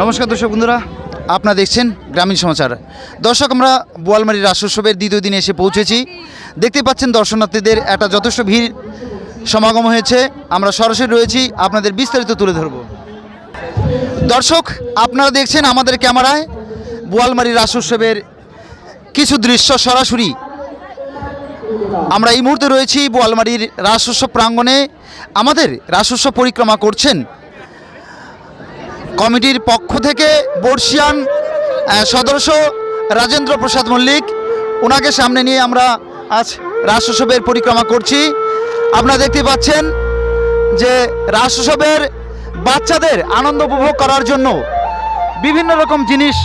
নমস্কার দর্শক বন্ধুরা, আপনারা দেখছেন গ্রামীণ সমাচার। দর্শক, আমরা বোয়ালমারির রাস দ্বিতীয় দিনে এসে পৌঁছেছি। দেখতে পাচ্ছেন দর্শনার্থীদের একটা যথেষ্ট ভিড় সমাগম হয়েছে। আমরা সরাসরি রয়েছি, আপনাদের বিস্তারিত তুলে ধরব। দর্শক, আপনারা দেখছেন আমাদের ক্যামেরায় বোয়ালমারির রাস কিছু দৃশ্য সরাসরি। আমরা এই মুহূর্তে রয়েছি বোয়ালমারির রাস প্রাঙ্গণে। আমাদের রাস উৎসব পরিক্রমা করছেন কমিটির পক্ষ থেকে বর্ষিয়ান সদস্য রাজেন্দ্র প্রসাদ মল্লিক ওনাকে সামনে নিয়ে আমরা আজ রাস উৎসবের পরিক্রমা করছি। আপনারা দেখতে পাচ্ছেন যে রাস উৎসবের বাচ্চাদের আনন্দ উপভোগ করার জন্য বিভিন্ন রকম জিনিস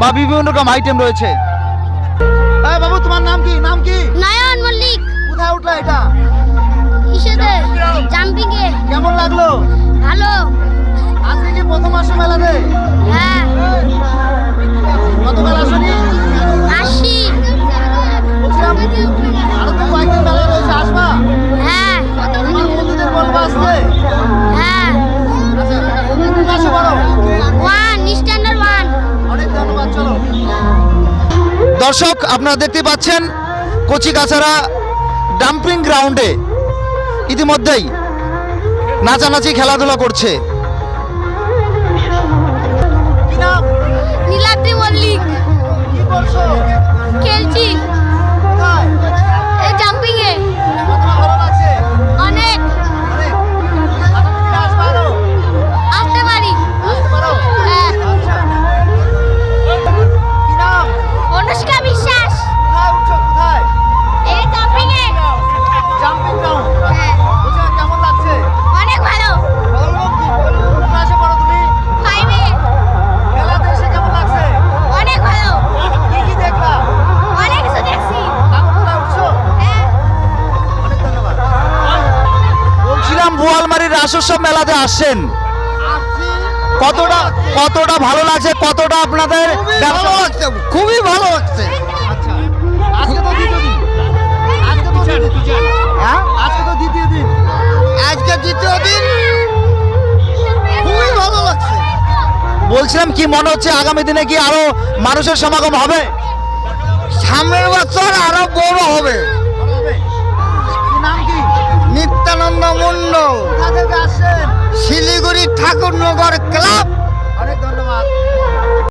বা বিভিন্ন রকম আইটেম রয়েছে। বাবু, তোমার নাম কি? নাম কি? প্রথম আসো মেলাতে হ্যাঁ। গতকাল আসনি আসি বলছিলাম আরও তো কয়েকদিন মেলা রয়েছে আসবা? হ্যাঁ। তোমার বন্ধুদের বলব আসতে। হ্যাঁ। আচ্ছা কোন ক্লাসে পড়ো ওয়ান স্ট্যান্ডার্ড ওয়ান অনেক ধন্যবাদ চলো। দর্শক আপনারা দেখতে পাচ্ছেন কচি কচিকাছাড়া ডাম্পিং গ্রাউন্ডে ইতিমধ্যেই নাচানাচি খেলাধুলা করছে। বোয়ালমারির রাসোৎসব মেলাতে আসছেন? কতটা কতটা ভালো লাগছে? কতটা আপনাদের লাগছে খুবই ভালো লাগছে। হ্যাঁ? আজকে দ্বিতীয় দিন। খুবই ভালো লাগছে। বলছিলাম কি মনে হচ্ছে আগামী দিনে কি আরও মানুষের সমাগম হবে? সামনের বছর আরও শিলিগুড়ি ঠাকুরনগর ক্লাব। অনেক ধন্যবাদ।